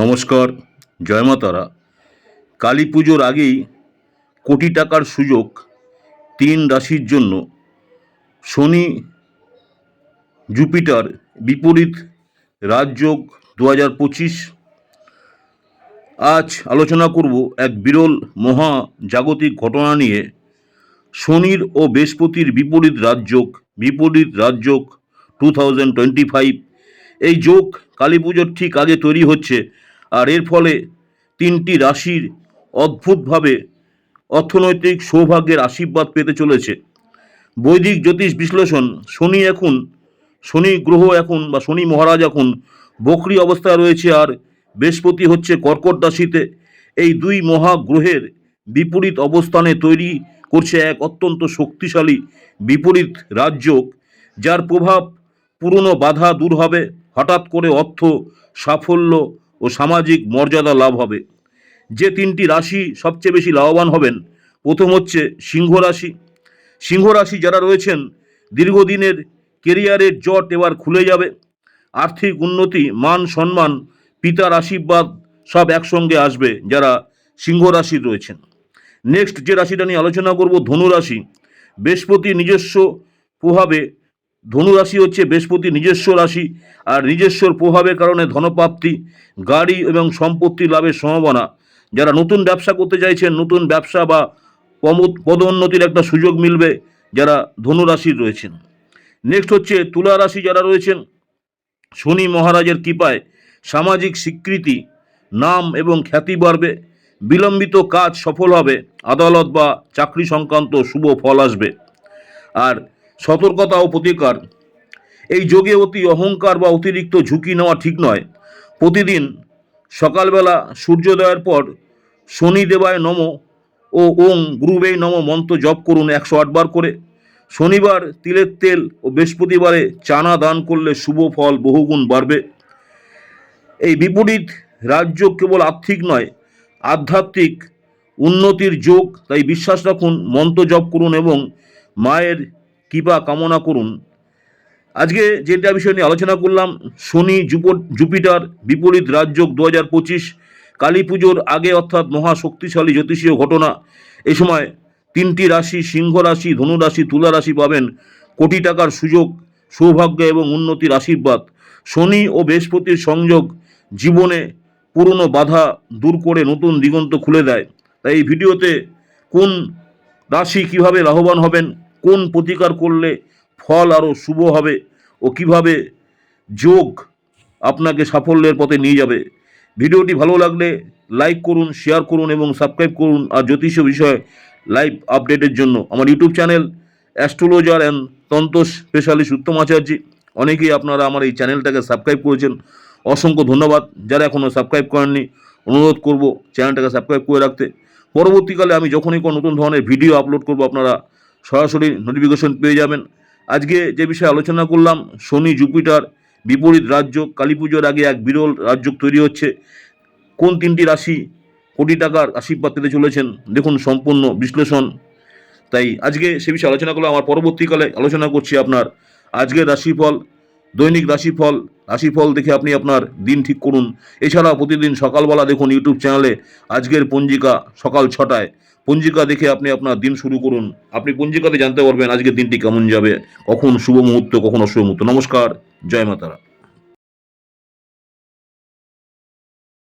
নমস্কার, জয় মা কালী পুজোর আগেই কোটি টাকার সুযোগ তিন রাশির জন্য শনি, জুপিটার বিপরীত রাজযোগ দু হাজার পঁচিশ। আজ আলোচনা করব এক বিরল মহা জাগতিক ঘটনা নিয়ে। শনির ও বৃহস্পতির বিপরীত রাজযোগ বিপরীত রাজযোগ টু থাউজেন্ড টোয়েন্টি ফাইভ এই যোগ কালী পুজোর ঠিক আগে তৈরি হচ্ছে। আর এর ফলে তিনটি রাশির অদ্ভুতভাবে অর্থনৈতিক সৌভাগ্যের আশীর্বাদ পেতে চলেছে। বৈদিক জ্যোতিষ বিশ্লেষণ, শনি এখন, শনি গ্রহ এখন বা শনি মহারাজ এখন বকরি অবস্থায় রয়েছে আর বৃহস্পতি হচ্ছে কর্কট রাশিতে। এই দুই মহাগ্রহের বিপরীত অবস্থানে তৈরি করছে এক অত্যন্ত শক্তিশালী বিপরীত রাজযোগ, যার প্রভাব পুরনো বাধা দূর হবে। হঠাৎ করে অর্থ, সাফল্য ও সামাজিক মর্যাদা লাভ হবে। যে তিনটি রাশি সবচেয়ে বেশি লাভবান হবেন, প্রথম হচ্ছে সিংহ রাশি। সিংহ রাশি যারা রয়েছেন, দীর্ঘদিনের কেরিয়ারের জট এবার খুলে যাবে। আর্থিক উন্নতি, মান সম্মান, পিতার আশীর্বাদ সব একসঙ্গে আসবে যারা সিংহ রাশির রয়েছেন। নেক্সট যে রাশিটা নিয়ে আলোচনা করব, ধনু রাশি। বৃহস্পতি নিজস্ব প্রভাবে ধনু রাশি হচ্ছে বৃহস্পতি, নিজস্ব রাশি, আর নিজস্বর প্রভাবের কারণে ধনপ্রাপ্তি, গাড়ি এবং সম্পত্তি লাভের সম্ভাবনা। যারা নতুন ব্যবসা করতে চাইছেন, নতুন ব্যবসা বা পদোন্নতির একটা সুযোগ মিলবে, যারা ধনু রাশির রয়েছেন। নেক্সট হচ্ছে তুলা রাশি যারা রয়েছেন, শনি মহারাজের কৃপায় সামাজিক স্বীকৃতি, নাম এবং খ্যাতি বাড়বে, বিলম্বিত কাজ সফল হবে, আদালত বা চাকরি সংক্রান্ত শুভ ফল আসবে। আর সতর্কতা ও প্রতিকার। এই যোগে অতি অহংকার বা অতিরিক্ত ঝুঁকি নেওয়া ঠিক নয়। প্রতিদিন সকালবেলা সূর্যোদয়ের পর শনি দেবায় নম ও ওং গুরুবেই নম মন্ত্র জপ করুন একশো আটবার করে। শনিবার তিলের তেল ও বৃহস্পতিবারে চানা দান করলে শুভ ফল বহুগুণ বাড়বে। এই বিপরীত রাজ্য কেবল আর্থিক নয়, আধ্যাত্মিক উন্নতির যোগ, তাই বিশ্বাস রাখুন মন্ত্র জপ করুন এবং মায়ের কৃপা কামনা করুন। আজকে যেটা বিষয় নিয়ে আলোচনা করলাম, শনি জুপ- জুপিটার, বিপরীত রাজযোগ দু হাজার পঁচিশ, কালী পুজোর আগে অর্থাৎ মহা শক্তিশালী জ্যোতিষীয় ঘটনা। এ সময় তিনটি রাশি, সিংহ রাশি, ধনু রাশি, তুলা রাশি পাবেন। কোটি টাকার সুযোগ, সৌভাগ্য এবং উন্নতির আশীর্বাদ। শনি ও বৃহস্পতির সংযোগ জীবনে পুরনো বাধা দূর করে নতুন দিগন্ত খুলে দেয়। তাই এই ভিডিওতে কোন রাশি কীভাবে লাভবান হবেন কোন প্রতিকার করলে ফল আরও শুভ হবে ও কীভাবে যোগ আপনাকে সাফল্যের পথে নিয়ে যাবে? ভিডিওটি ভালো লাগলে লাইক করুন শেয়ার করুন এবং সাবস্ক্রাইব করুন আর জ্যোতিষ বিষয়ে লাইভ আপডেটের জন্য। আমার YouTube channel astrologer and tantra specialist Uttam Acharya. অনেকেই আপনারা আমার এই চ্যানেলটাকে সাবস্ক্রাইব করেছেন। অসংখ্য ধন্যবাদ। যারা এখনও সাবস্ক্রাইব করেননি, অনুরোধ করব চ্যানেলটাকে সাবস্ক্রাইব করে রাখতে। পরবর্তীকালে আমি যখনই কোনো নতুন ধরনের ভিডিও আপলোড করব, আপনারা সরাসরি নোটিফিকেশন পেয়ে যাবেন। আজকে যে বিষয়ে আলোচনা করলাম, শনি, জুপিটার, বিপরীত রাজ্য, কালী পুজোর আগে এক বিরল রাজ্য তৈরি হচ্ছে। কোন তিনটি রাশি কোটি টাকার আশীর্বাদ পেতে চলেছেন? দেখুন সম্পূর্ণ বিশ্লেষণ। তাই আজকে সে বিষয়ে আলোচনা করলাম। আমার পরবর্তীকালে আলোচনা করছি আপনার আজকের রাশিফল, দৈনিক রাশিফল রাশিফল দেখে আপনি আপনার দিন ঠিক করুন। এছাড়াও প্রতিদিন সকালবেলা দেখুন ইউটিউব চ্যানেলে আজকের পঞ্জিকা সকাল ছটায়। পঞ্জিকা দেখে আপনি আপনার দিন শুরু করুন। আপনি পঞ্জিকাতে জানতে পারবেন আজকের দিনটি কেমন যাবে, কখন শুভ মুহূর্ত, কখন অশুভ মুহূর্ত। নমস্কার, জয় মাতারা।